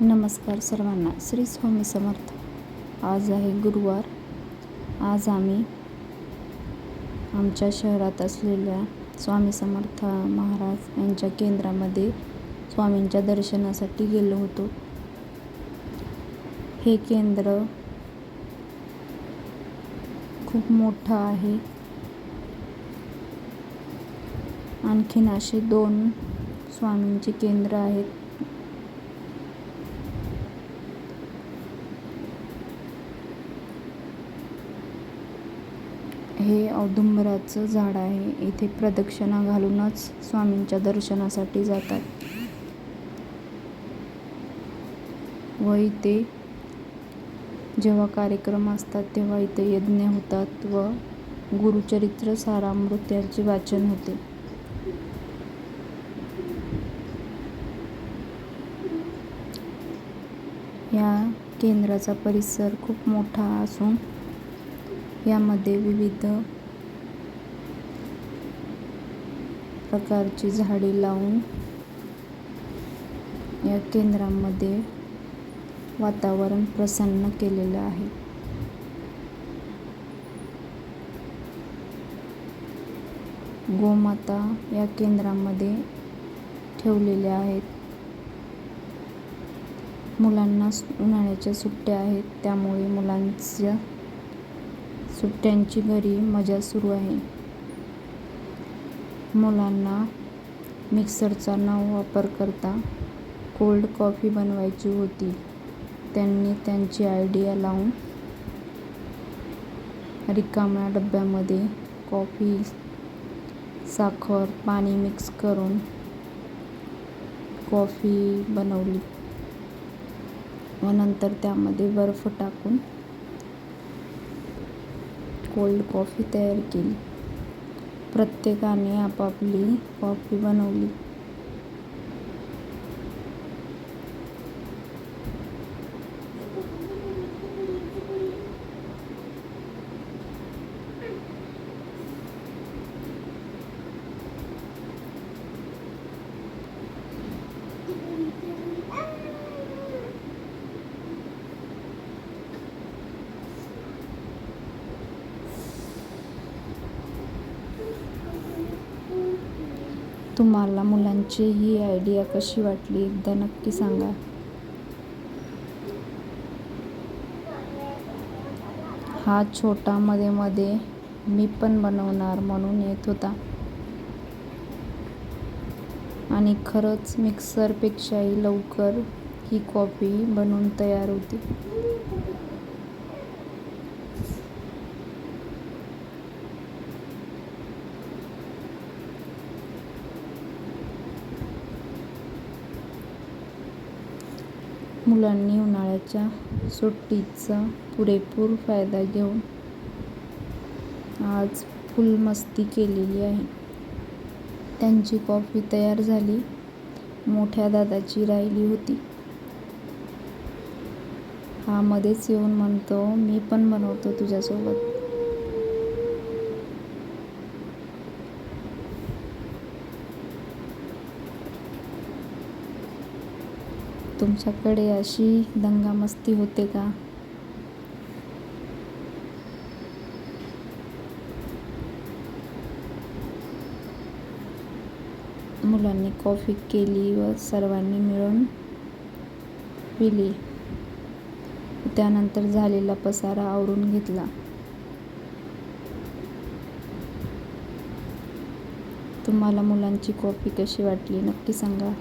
नमस्कार सर्वांना श्री स्वामी समर्थ. आज आहे गुरुवार. आज आम्ही आमच्या शहरात असलेल्या स्वामी समर्थ महाराज यांच्या केंद्रामध्ये स्वामींच्या दर्शनासाठी गेलो होतो. हे केंद्र खूप मोठं आहे. आणखीन असे दोन स्वामींचे केंद्र आहेत. हे औदुंबराचं झाड आहे. इथे प्रदक्षिणा घालूनच स्वामींच्या दर्शनासाठी जातात. व इथे जेव्हा कार्यक्रम असतात तेव्हा इथे यज्ञ होतात व गुरुचरित्र सारामृत यांचे वाचन होते. या केंद्राचा परिसर खूप मोठा असून यामध्ये विविध प्रकारची झाडे लावून या केंद्रामध्ये वातावरण प्रसन्न केलेलं आहे. गोमाता या केंद्रामध्ये ठेवलेल्या आहेत. मुलांना उन्हाळ्याच्या सुट्ट्या आहेत त्यामुळे मुलांचं सुट्ट्यांची घरी मजा सुरू आहे. मुलांना मिक्सरचा न वापर करता कोल्ड कॉफी बनवायची होती. त्यांनी त्यांची आयडिया लावून रिकाम्या डब्यामध्ये कॉफी साखर पाणी मिक्स करून कॉफी बनवली व नंतर त्यामध्ये बर्फ टाकून कोल्ड कॉफी तयार केली. प्रत्येकाने आपापली कॉफी बनवली. तुम्हाला मुलांची ही आयडिया कशी वाटली? एकदा नक्की सांगा. हा छोटा मध्ये मध्ये मी पण बनवणार म्हणून येत होता. आणि खरंच मिक्सरपेक्षाही लवकर ही कॉफी बनवून तयार होती. मुलांनी उन्हाळ्याच्या सुट्टीचा पुरेपूर फायदा घेऊन आज फुल मस्ती केलेली आहे. त्यांची कॉफी तयार झाली. मोठ्या दादाची राहिली होती. हा मध्येच येऊन म्हणतो मी पण बनवतो तुझ्यासोबत. तुमच्याकडे अशी दंगामस्ती होते का? मुलांनी कॉफी केली व सर्वांनी मिळून पिली. त्यानंतर झालेला पसारा आवरून घेतला. तुम्हाला मुलांची कॉफी कशी वाटली नक्की सांगा.